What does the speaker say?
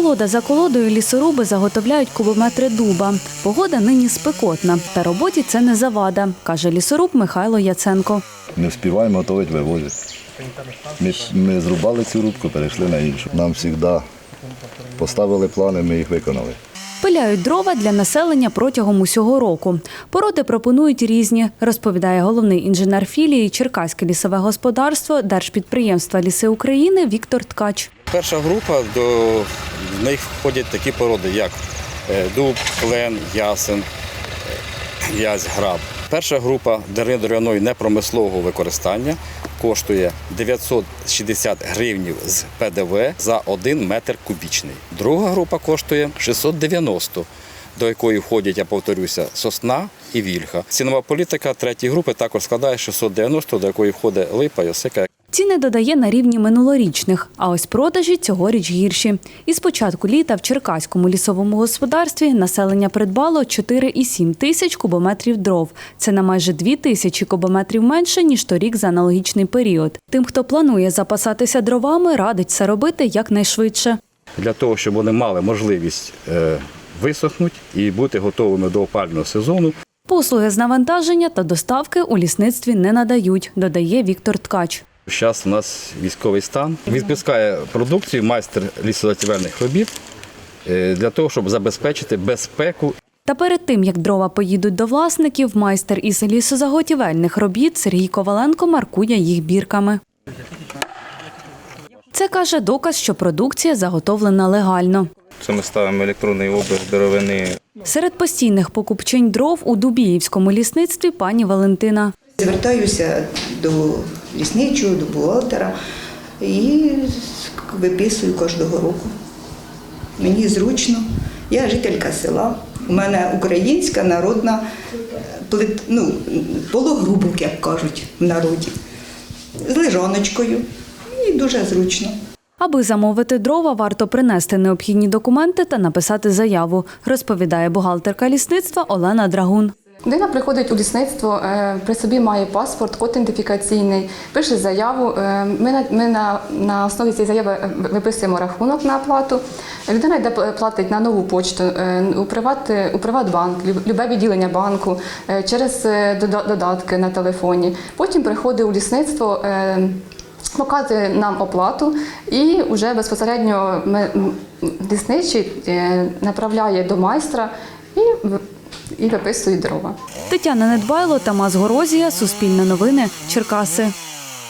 Колода за колодою лісоруби заготовляють кубометри дуба. Погода нині спекотна, та роботі це не завада, каже лісоруб Михайло Яценко. Не вспіваємо готувати, вивозять. Ми, ми зрубали цю рубку, перейшли на іншу. Нам завжди поставили плани, ми їх виконали. Пиляють дрова для населення протягом усього року. Породи пропонують різні, розповідає головний інженер філії Черкаське лісове господарство Держпідприємства Ліси України Віктор Ткач. Перша група до в них входять такі породи, як е, дуб, клен, ясен, е, в'язь, граб. Перша група дерев'яної непромислового використання коштує 960 гривнів з ПДВ за 1 метр кубічний. Друга група коштує 690, до якої входять, я повторюся, сосна і вільха. Цінова політика третьої групи також складає 690, до якої входить липа і осика. Ціни додає на рівні минулорічних, а ось продажі цьогоріч гірші. Із початку літа в Черкаському лісовому господарстві населення придбало 4,7 тисяч кубометрів дров. Це на майже 2 тисячі кубометрів менше, ніж торік за аналогічний період. Тим, хто планує запасатися дровами, радить це робити якнайшвидше. для того, щоб вони мали можливість е, висохнути і бути готовими до опального сезону. Послуги з навантаження та доставки у лісництві не надають, додає Віктор Ткач. Зараз у нас військовий стан. Відпускає продукцію майстер лісозатівельних робіт е, для того, щоб забезпечити безпеку Та перед тим, як дрова поїдуть до власників, майстер із лісозаготівельних робіт Сергій Коваленко маркує їх бірками. Це каже доказ, що продукція заготовлена легально. Це ми ставимо електронний обіг деревини. Серед постійних покупчинь дров у Дубіївському лісництві пані Валентина. Звертаюся до лісничого, до бухгалтера і виписую кожного року. Мені зручно. Я жителька села. У мене українська народна плит, ну, пологрубок, як кажуть в народі, з лежаночкою. І дуже зручно. Аби замовити дрова, варто принести необхідні документи та написати заяву, розповідає бухгалтерка лісництва Олена Драгун. Людина приходить у лісництво, е, при собі має паспорт, код ідентифікаційний, пише заяву. е, Ми на, ми на, на основі цієї заяви е, виписуємо рахунок на оплату. Людина йде платить на нову почту у Приват, у Приватбанк, любе відділення банку, через додатки на телефоні. Потім приходить у лісництво. Показує нам оплату і вже безпосередньо лісничий направляє до майстра і, і виписує дрова. Тетяна Недбайло, Тамас Горозія, Суспільне новини, Черкаси.